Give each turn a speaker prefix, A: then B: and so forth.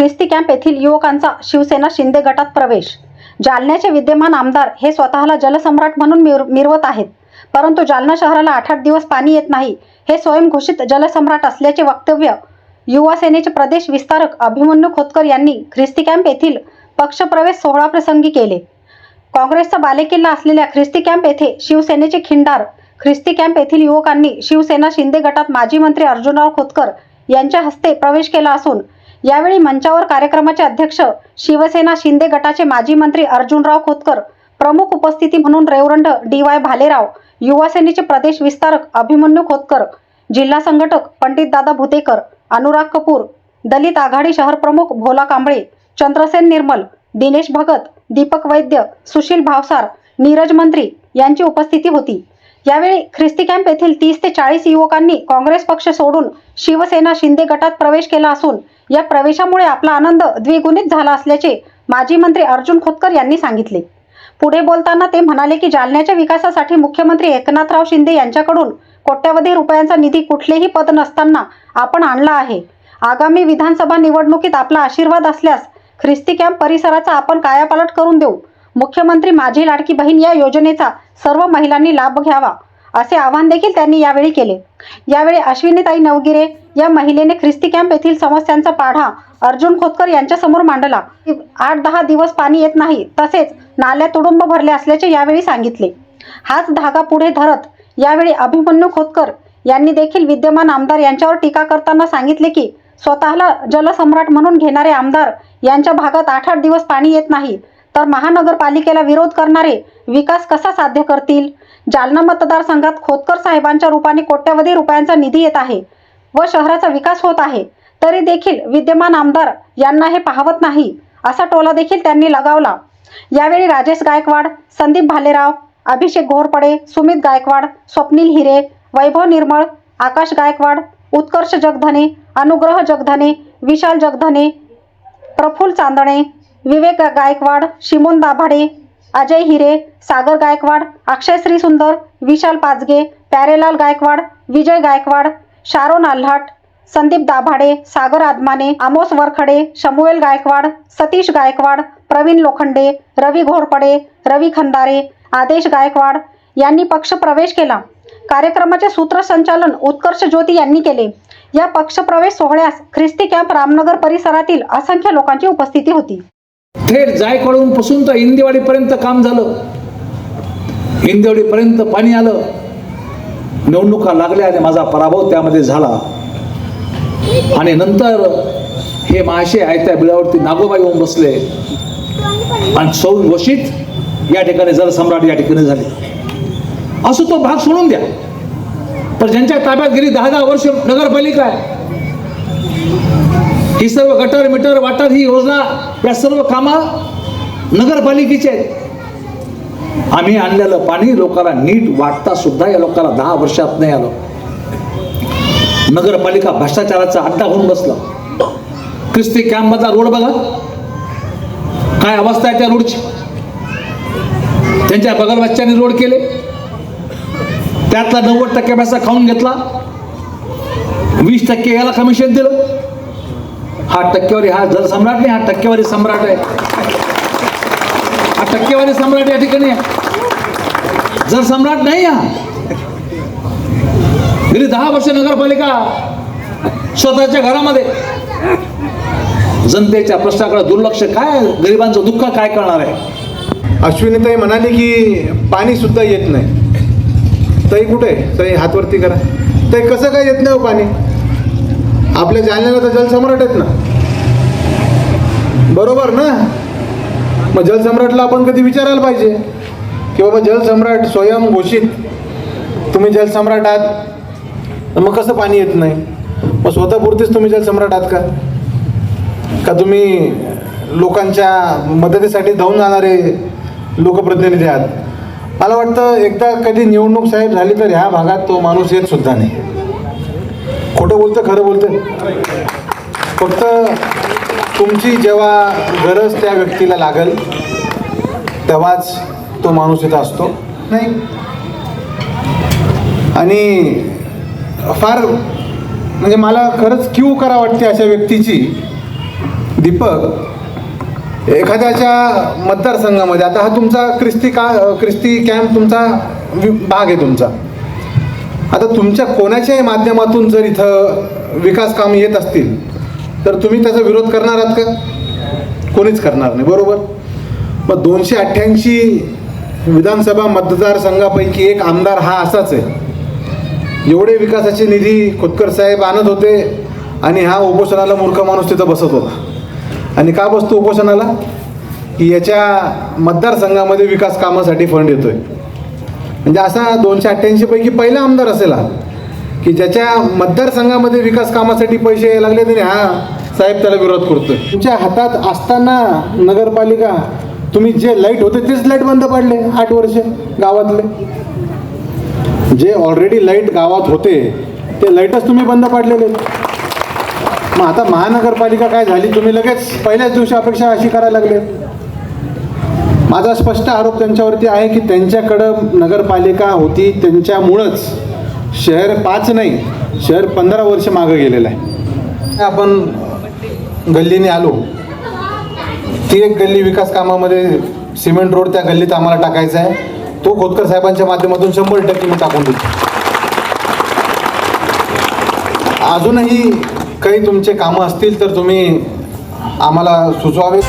A: ख्रिस्ती कॅम्प येथील युवकांचा शिवसेना शिंदे गटात प्रवेश. जालन्याचे विद्यमान आमदार हे स्वतःला जलसम्राट म्हणून मिर मिरवत आहेत. परंतु जालना शहराला आठ आठ दिवस पाणी येत नाही. हे स्वयंघोषित जलसम्राट असल्याचे वक्तव्य युवा सेनेचे प्रदेश विस्तारक अभिमन्यू खोतकर यांनी ख्रिस्ती कॅम्प येथील पक्षप्रवेश सोहळा प्रसंगी केले. काँग्रेसचा बालेकिल्ला असलेल्या ख्रिस्ती कॅम्प येथे शिवसेनेचे खिंडार ख्रिस्ती कॅम्प येथील युवकांनी शिवसेना शिंदे गटात माजी मंत्री अर्जुनराव खोतकर यांच्या हस्ते प्रवेश केला असून यावेळी मंचावर कार्यक्रमाचे अध्यक्ष शिवसेना शिंदे गटाचे माजी मंत्री अर्जुनराव खोतकर प्रमुख उपस्थिती म्हणून रेवरंड डी वाय भालेराव युवा सेनेचे प्रदेश विस्तारक अभिमन्यू खोतकर जिल्हा संघटक पंडित दादा भुतेकर अनुराग कपूर दलित आघाडी शहर प्रमुख भोला कांबळे चंद्रसेन निर्मल दिनेश भगत दीपक वैद्य सुशील भावसार नीरज मंत्री यांची उपस्थिती होती. यावेळी ख्रिस्ती कॅम्प येथील तीस ते चाळीस युवकांनी काँग्रेस पक्ष सोडून शिवसेना शिंदे गटात प्रवेश केला असून या प्रवेशामुळे आपला आनंद द्विगुणित झाला असल्याचे माजी मंत्री अर्जुन खोतकर यांनी सांगितले. पुढे बोलताना ते म्हणाले की जालन्याच्या विकासासाठी मुख्यमंत्री एकनाथराव शिंदे यांच्याकडून कोट्यवधी रुपयांचा निधी कुठलेही पद नसताना आपण आणला आहे. आगामी विधानसभा निवडणुकीत आपला आशीर्वाद असल्यास ख्रिस्ती कॅम्प परिसराचा आपण कायापालट करून देऊ. मुख्यमंत्री माझी लाडकी बहीण या योजनेचा सर्व महिलांनी लाभ घ्यावा. असे आवाहन देखील त्यांनी यावेळी केले. यावेळी अश्विनीताई नवगिरे या महिलेने ख्रिस्ती कॅम्प येथील समस्यांचा पाढा अर्जुन खोतकर यांच्यासमोर मांडला. आठ दहा दिवस पाणी येत नाही तसेच नाल्या तुडुंब भरले असल्याचे यावेळी सांगितले. हाच धागा पुढे धरत यावेळी अभिमन्यू खोतकर यांनी देखील विद्यमान आमदार यांच्यावर टीका करताना सांगितले की स्वतःला जलसम्राट म्हणून घेणारे आमदार यांच्या भागात आठ आठ दिवस पाणी येत नाही तर महानगरपालिकेला विरोध करणारे विकास कसा साध्य करतील? जालना मतदारसंघात खोतकर साहेबांच्या रूपाने कोट्यवधी रुपयांचा निधी येत आहे व शहराचा विकास होत आहे तरी देखील विद्यमान आमदार यांना हे पाहवत नाही असा टोला देखील त्यांनी लगावला. यावेळी राजेश गायकवाड संदीप भालेराव अभिषेक घोरपडे सुमित गायकवाड स्वप्नील हिरे वैभव निर्मळ आकाश गायकवाड उत्कर्ष जगधने अनुग्रह जगधने विशाल जगधने प्रफुल्ल चांदणे विवेक गायकवाड शिमोन दाभाडे अजय हिरे Sagar Gaikwad Akshayshri Sundar Vishal Pachge Pyarelal Gaikwad Vijay Gaikwad Sharon Alhat Sandeep Dabhade Sagar Adamane Amos Varkhade Samuel Gaikwad Satish Gaikwad Praveen Lokhande Ravi Ghorpade Ravi Khandare Aadesh Gaikwad यांनी पक्ष प्रवेश केला. कार्यक्रमाचे सूत्रसंचालन उत्कर्ष ज्योती यांनी केले. या पक्षप्रवेश सोहळ्यास ख्रिस्ती कॅम्प रामनगर परिसरातील असंख्य लोकांची उपस्थिती होती.
B: थेट जायकवाडून पासून तर इंदेवाडीपर्यंत काम झालं. इंदेवाडीपर्यंत पाणी आलं. निवडणुका लागल्या आणि माझा पराभव त्यामध्ये झाला. आणि नंतर हे महाशय आयत्या बिळावरती नागोबाई येऊन बसले. आणि सौ घोषित या ठिकाणी जर सम्राट या ठिकाणी झाले. असं तो भाग सोडून द्या. पण ज्यांच्या ताब्यात गेली दहा दहा वर्ष नगरपालिका आहे. ही सर्व गटर मिटर वाटर ही योजना या सर्व कामा नगरपालिकेची आहेत. आम्ही आणलेलं पाणी लोकांना नीट वाटता सुद्धा या लोकांना दहा वर्षात नाही आलं. नगरपालिका भ्रष्टाचाराचा अड्डा होऊन बसला. क्रिस्ती कॅम्पमधला रोड बघा. काय अवस्था आहे त्या रोडची? त्यांच्या बगलबच्च्यांनी रोड केले. त्यातला नव्वद टक्के पैसा खाऊन घेतला. वीस टक्के याला कमिशन दिलं. हा टक्केवारी हा जर सम्राट नाही हा टक्केवारी सम्राट आहे. हा टक्केवारी सम्राट या ठिकाणी जर सम्राट नाही हा गेली दहा वर्ष नगरपालिका स्वतःच्या घरामध्ये जनतेच्या प्रश्नाकडे दुर्लक्ष काय गरिबांचं दुःख काय करणार आहे?
C: अश्विनीताई म्हणाली की पाणी सुद्धा येत नाही. ताई कुठे तई हातवरती करा. ताई कसं काय येत नाही हो पाणी? आपल्या जालन्याला तर जलसम्राट आहेत ना. बरोबर ना? मग जलसम्राटला आपण कधी विचारायला पाहिजे? की बाबा जलसम्राट स्वयं घोषित. तुम्ही जलसम्राट आहात. तर मग कसं पाणी येत नाही? मग स्वतःपुरतीच तुम्ही जलसम्राट आहात का? का तुम्ही लोकांच्या मदतीसाठी धावून जाणारे लोकप्रतिनिधी आहात? मला वाटतं एकदा कधी निवडणूक साहेब झाली तर ह्या भागात तो माणूस येत सुद्धा नाही. खोटं बोलतं खरं बोलतं? फक्त तुमची जेव्हा गरज त्या व्यक्तीला लागेल तेव्हाच तो माणूस इथं असतो नाही? आणि फार म्हणजे मला खरंच क्यू करा वाटते अशा व्यक्तीची. दीपक एखाद्याच्या मतदारसंघामध्ये आता हा तुमचा क्रिस्ती का क्रिस्ती कॅम्प तुमचा भाग आहे तुमचा. आता तुमच्या कोणाच्याही माध्यमातून जर इथं विकास काम येत असतील तर तुम्ही त्याचा विरोध करणार आहात का? कोणीच करणार नाही बरोबर? मग दोनशे अठ्ठ्याऐंशी विधानसभा मतदारसंघापैकी एक आमदार हा असाच आहे. एवढे विकासाचे निधी खोतकर साहेब आणत होते आणि हा उपोषणाला मूर्ख माणूस तिथं बसत होता. आणि का बसतो उपोषणाला? की याच्या मतदारसंघामध्ये विकास कामासाठी फंड येतोय. म्हणजे असा दोनशे अठ्ठ्याऐंशी पैकी पहिला आमदार असेल हा. की ज्याच्या मतदारसंघामध्ये विकास कामासाठी पैसे लागले तरी हा साहेब त्याला विरोध करतोय. तुमच्या हातात असताना नगरपालिका तुम्ही जे लाइट होते तेच लाइट बंद पडले आठ वर्ष गावातले. जे ऑलरेडी लाइट गावात होते ते लाईटच तुम्ही बंद पाडलेले. मग आता महानगरपालिका काय झाली? तुम्ही लगेच पहिल्याच दिवशी अपेक्षा अशी करायला लागले. माझा स्पष्ट आरोप त्यांच्यावरती आहे की त्यांच्याकडं नगरपालिका होती त्यांच्यामुळंच शहर पाच नाही शहर पंधरा वर्ष मागं गेलेलं आहे. आपण गल्लीने आलो. ती एक गल्ली विकास कामामध्ये सिमेंट रोड त्या गल्लीत आम्हाला टाकायचा आहे. तो खोतकर साहेबांच्या माध्यमातून शंभर टक्के मी टाकून देतो. अजूनही काही तुमचे कामं असतील तर तुम्ही आम्हाला सुचवावे